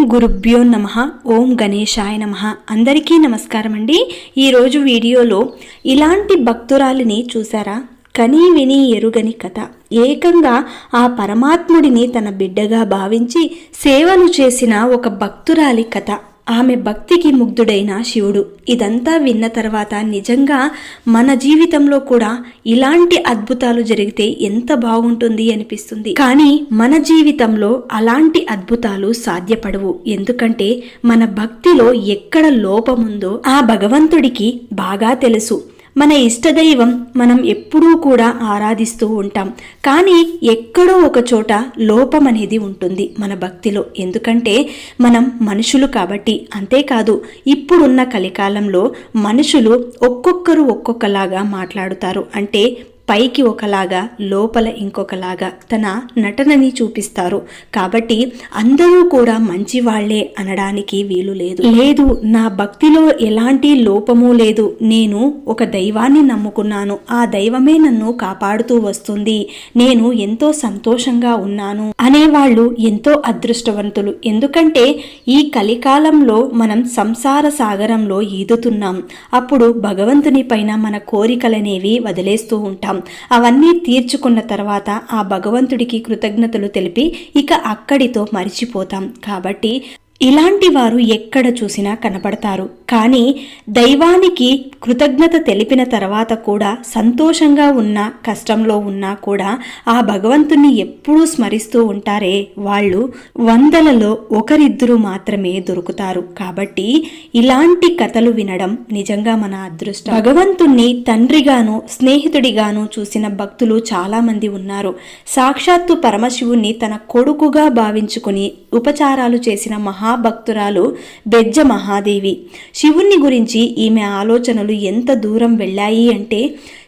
గురుభ్యో నమ ఓం గణేశాయ నమ. అందరికీ నమస్కారం అండి. ఈరోజు వీడియోలో ఇలాంటి భక్తురాలిని చూసారా? కని విని ఎరుగని కథ. ఏకంగా ఆ పరమాత్ముడిని తన బిడ్డగా భావించి సేవలు చేసిన ఒక భక్తురాలి కథ. ఆమె భక్తికి ముగ్ధుడైన శివుడు. ఇదంతా విన్న తర్వాత నిజంగా మన జీవితంలో కూడా ఇలాంటి అద్భుతాలు జరిగితే ఎంత బాగుంటుంది అనిపిస్తుంది. కానీ మన జీవితంలో అలాంటి అద్భుతాలు సాధ్యపడవు. ఎందుకంటే మన భక్తిలో ఎక్కడ లోపముందో ఆ భగవంతుడికి బాగా తెలుసు. మన ఇష్టదైవం మనం ఎప్పుడూ కూడా ఆరాధిస్తూ ఉంటాం. కానీ ఎక్కడో ఒక చోట లోపం అనేది ఉంటుంది మన భక్తిలో. ఎందుకంటే మనం మనుషులు కాబట్టి అంతేకాదు ఇప్పుడున్న కలికాలంలో మనుషులు ఒక్కొక్కరు ఒక్కొక్కలాగా మాట్లాడుతారు. అంటే పైకి ఒకలాగా లోపల ఇంకొకలాగా తన నటనని చూపిస్తారు. కాబట్టి అందరూ కూడా మంచి వాళ్ళే అనడానికి వీలు లేదు. లేదు నా భక్తిలో ఎలాంటి లోపము లేదు. నేను ఒక దైవాన్ని నమ్ముకున్నాను. ఆ దైవమే నన్ను కాపాడుతూ వస్తుంది. నేను ఎంతో సంతోషంగా ఉన్నాను అనేవాళ్ళు ఎంతో అదృష్టవంతులు. ఎందుకంటే ఈ కలికాలంలో మనం సంసార సాగరంలో ఈదుతున్నాం. అప్పుడు భగవంతుని పైన మన కోరికలనేవి వదిలేస్తూ ఉంటాం. అవన్నీ తీర్చుకున్న తర్వాత ఆ భగవంతుడికి కృతజ్ఞతలు తెలిపి ఇక అక్కడితో మరిచిపోతాం. కాబట్టి ఇలాంటి వారు ఎక్కడ చూసినా కనపడతారు. కానీ దైవానికి కృతజ్ఞత తెలిపిన తర్వాత కూడా సంతోషంగా ఉన్నా కష్టంలో ఉన్నా కూడా ఆ భగవంతుని ఎప్పుడూ స్మరిస్తూ ఉంటారే వాళ్ళు వందలలో ఒకరిద్దరు మాత్రమే దొరుకుతారు. కాబట్టి ఇలాంటి కథలు వినడం నిజంగా మన అదృష్టం. భగవంతుణ్ణి తండ్రిగాను స్నేహితుడిగాను చూసిన భక్తులు చాలామంది ఉన్నారు. సాక్షాత్తు పరమశివుణ్ణి తన కొడుకుగా భావించుకుని ఉపచారాలు చేసిన మహా మహాభక్తురాలు బెజ్జ మహాదేవి శివుణ్ణి గురించి ఈమె ఆలోచనలు ఎంత దూరం వెళ్ళాయి అంటే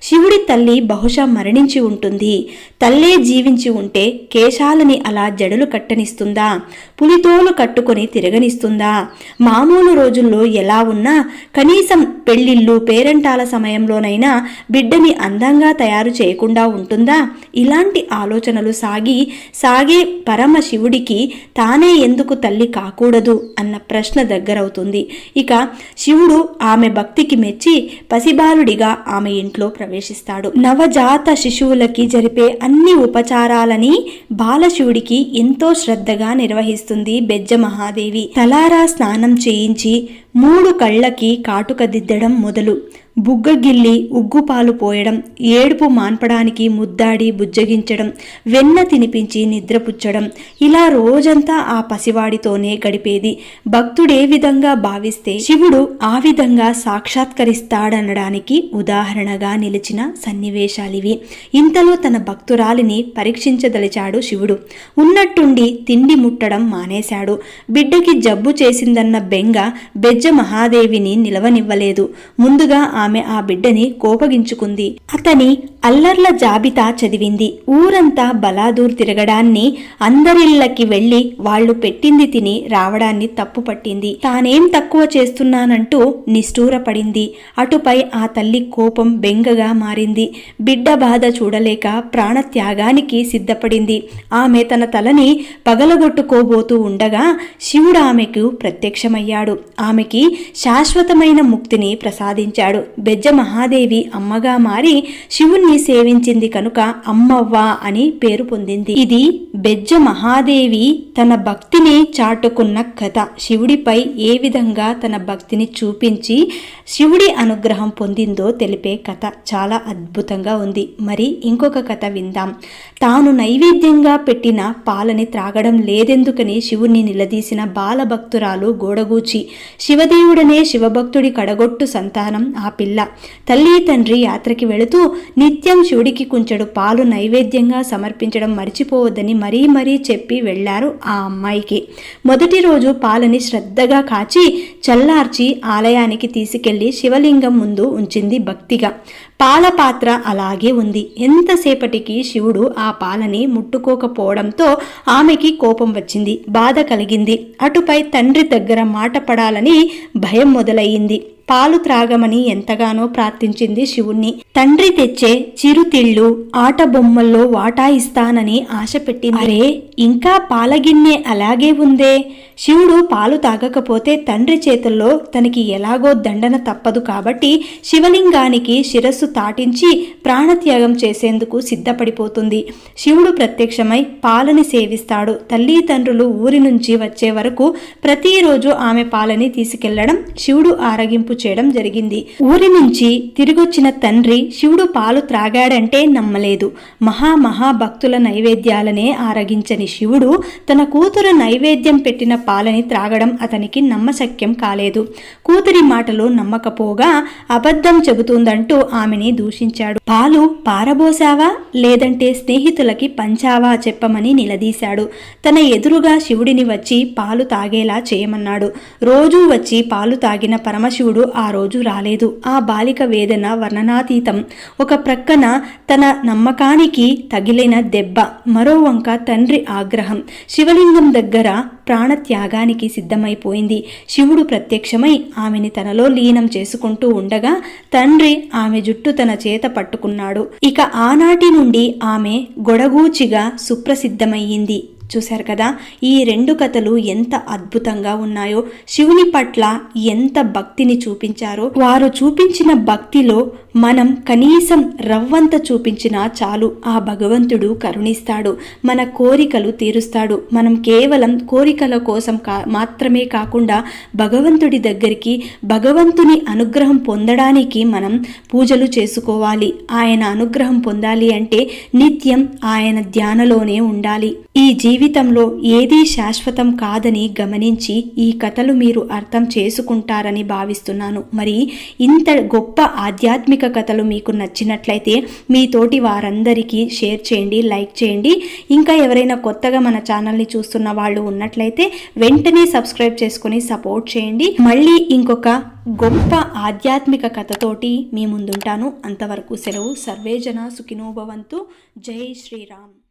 శివుడి తల్లి బహుశా మరణించి ఉంటుంది. తల్లే జీవించి ఉంటే కేశాలని అలా జడలు కట్టనిస్తుందా? పులితోలు కట్టుకొని తిరగనిస్తుందా? మామూలు రోజుల్లో ఎలా ఉన్నా కనీసం పెళ్ళిళ్ళు పేరెంటాల సమయంలోనైనా బిడ్డని అందంగా తయారు చేయకుండా ఉంటుందా? ఇలాంటి ఆలోచనలు సాగి సాగే పరమ శివుడికి తానే ఎందుకు తల్లి కాకూడదు అన్న ప్రశ్న దగ్గరవుతుంది. ఇక శివుడు ఆమె భక్తికి మెచ్చి పసిబాలుడిగా ఆమె ఇంట్లో ప్రవేశిస్తాడు. నవజాత శిశువులకి జరిపే అన్ని ఉపచారాలని బాలశివుడికి ఎంతో శ్రద్ధగా నిర్వహిస్తుంది బెజ్జ మహాదేవి తలారా స్నానం చేయించి మూడు కళ్ళకి కాటుక దిద్దడం మొదలు. బుగ్గగిల్లి ఉగ్గుపాలు పోయడం ఏడుపు మాన్పడానికి ముద్దాడి బుజ్జగించడం వెన్న తినిపించి నిద్రపుచ్చడం ఇలా రోజంతా ఆ పసివాడితోనే గడిపేది. భక్తుడే విధంగా భావిస్తే శివుడు ఆ విధంగా సాక్షాత్కరిస్తాడనడానికి ఉదాహరణగా నిలిచిన సన్నివేశాలివి. ఇంతలో తన భక్తురాలిని పరీక్షించదలిచాడు శివుడు. ఉన్నట్టుండి తిండి ముట్టడం మానేశాడు. బిడ్డకి జబ్బు చేసిందన్న బెంగ బెజ్జ మహాదేవిని నిలవనివ్వలేదు. ముందుగా ఆమె ఆ బిడ్డని కోపగించుకుంది. అతని అల్లర్ల జాబితా చదివింది. ఊరంతా బలాదూర్ తిరగడాన్ని అందరిళ్ళకి వెళ్ళి వాళ్ళు పెట్టింది తిని రావడాన్ని తప్పుపట్టింది. తానేం తక్కువ చేస్తున్నానంటూ నిష్ఠూరపడింది. అటుపై ఆ తల్లి కోపం బెంగగా మారింది. బిడ్డ బాధ చూడలేక ప్రాణత్యాగానికి సిద్ధపడింది. ఆమె తన తలని పగలగొట్టుకోబోతూ ఉండగా శివుడు ఆమెకు ప్రత్యక్షమయ్యాడు. ఆమెకి శాశ్వతమైన ముక్తిని ప్రసాదించాడు. బెజ్జ మహాదేవి అమ్మగా మారి శివుణ్ణి సేవించింది కనుక అమ్మవ్వ అని పేరు పొందింది. ఇది బెజ్జ మహాదేవి తన భక్తిని చాటుకున్న కథ. శివుడిపై ఏ విధంగా తన భక్తిని చూపించి శివుడి అనుగ్రహం పొందిందో తెలిపే కథ. చాలా అద్భుతంగా ఉంది. మరి ఇంకొక కథ విందాం. తాను నైవేద్యంగా పెట్టిన పాలని త్రాగడం లేదెందుకని శివుణ్ణి నిలదీసిన బాలభక్తురాలు గోడగూచి శివదేవుడనే శివభక్తుడి కడగొట్టు సంతానం ఆ పిల్ల. తల్లి తండ్రి యాత్రకి వెళుతూ నిత్యం శివుడికి కుంచెడు పాలు నైవేద్యంగా సమర్పించడం మర్చిపోవద్దని మరీ మరీ చెప్పి వెళ్ళారు ఆ అమ్మాయికి. మొదటి రోజు పాలని శ్రద్ధగా కాచి చల్లార్చి ఆలయానికి తీసుకెళ్ళి శివలింగం ముందు ఉంచింది భక్తిగా. పాల పాత్ర అలాగే ఉంది. ఎంతసేపటికి శివుడు ఆ పాలని ముట్టుకోకపోవడంతో ఆమెకి కోపం వచ్చింది బాధ కలిగింది. అటుపై తండ్రి దగ్గర మాట పడాలని భయం మొదలయ్యింది. పాలు త్రాగమని ఎంతగానో ప్రార్థించింది శివుణ్ణి. తండ్రి తెచ్చే చిరుతిళ్ళు ఆట బొమ్మల్లో వాటా ఇస్తానని ఆశ పెట్టింది. అరే ఇంకా పాలగిన్నె అలాగే ఉందే. శివుడు పాలు తాగకపోతే తండ్రి చేతుల్లో తనకి ఎలాగో దండన తప్పదు కాబట్టి శివలింగానికి శిరస్సు తాటించి ప్రాణత్యాగం చేసేందుకు సిద్ధపడిపోతుంది. శివుడు ప్రత్యక్షమై పాలని సేవిస్తాడు. తల్లి తండ్రులు ఊరి నుంచి వచ్చే వరకు ప్రతిరోజు ఆమె పాలని తీసుకెళ్ళడం శివుడు ఆరగింపు చేయడం జరిగింది. ఊరి నుంచి తిరిగొచ్చిన తండ్రి శివుడు పాలు త్రాగాడంటే నమ్మలేదు. మహా మహా భక్తుల నైవేద్యాలనే ఆరగించని శివుడు తన కూతురు నైవేద్యం పెట్టిన పాలని త్రాగడం అతనికి నమ్మశక్యం కాలేదు. కూతురి మాటలు నమ్మకపోగా అబద్ధం చెబుతుందంటూ ఆమెని దూషించాడు. పాలు పారబోసావా లేదంటే స్నేహితులకి పంచావా? చెప్పమని నిలదీశాడు. తన ఎదురుగా శివుడిని వచ్చి పాలు తాగేలా చేయమన్నాడు. రోజూ వచ్చి పాలు తాగిన పరమశివుడు ఆ రోజు రాలేదు. ఆ బాలిక వేదన వర్ణనాతీతం. ఒక ప్రక్కన తన నమ్మకానికి తగిలిన దెబ్బ మరో వంక తండ్రి ఆగ్రహం. శివలింగం దగ్గర ప్రాణత్యాగానికి సిద్ధమైపోయింది. శివుడు ప్రత్యక్షమై ఆమెని తనలో లీనం చేసుకుంటూ ఉండగా తండ్రి ఆమె జుట్టు తన చేత పట్టుకున్నాడు. ఇక ఆనాటి నుండి ఆమె గొడగూచిగా సుప్రసిద్ధమయ్యింది. చూశారు కదా? ఈ రెండు కథలు ఎంత అద్భుతంగా ఉన్నాయో. శివుని పట్ల ఎంత భక్తిని చూపించారో. వారు చూపించిన భక్తిలో మనం కనీసం రవ్వంత చూపించినా చాలు. ఆ భగవంతుడు కరుణిస్తాడు. మన కోరికలు తీరుస్తాడు. మనం కేవలం కోరికల కోసం కా మాత్రమే కాకుండా భగవంతుడి దగ్గరికి భగవంతుని అనుగ్రహం పొందడానికి మనం పూజలు చేసుకోవాలి. ఆయన అనుగ్రహం పొందాలి అంటే నిత్యం ఆయన ధ్యానలోనే ఉండాలి. ఈ జీవితంలో ఏదీ శాశ్వతం కాదని గమనించి ఈ కథలు మీరు అర్థం చేసుకుంటారని భావిస్తున్నాను. మరి ఇంత గొప్ప ఆధ్యాత్మిక కథలు మీకు నచ్చినట్లయితే మీ తోటి వారందరికీ షేర్ చేయండి లైక్ చేయండి. ఇంకా ఎవరైనా కొత్తగా మన ఛానల్ని చూస్తున్న వాళ్ళు ఉన్నట్లయితే వెంటనే సబ్స్క్రైబ్ చేసుకొని సపోర్ట్ చేయండి. మళ్ళీ ఇంకొక గొప్ప ఆధ్యాత్మిక కథతోటి మీ ముందుంటాను. అంతవరకు సెలవు. సర్వేజన సుఖినోభవంతు జై శ్రీరామ్.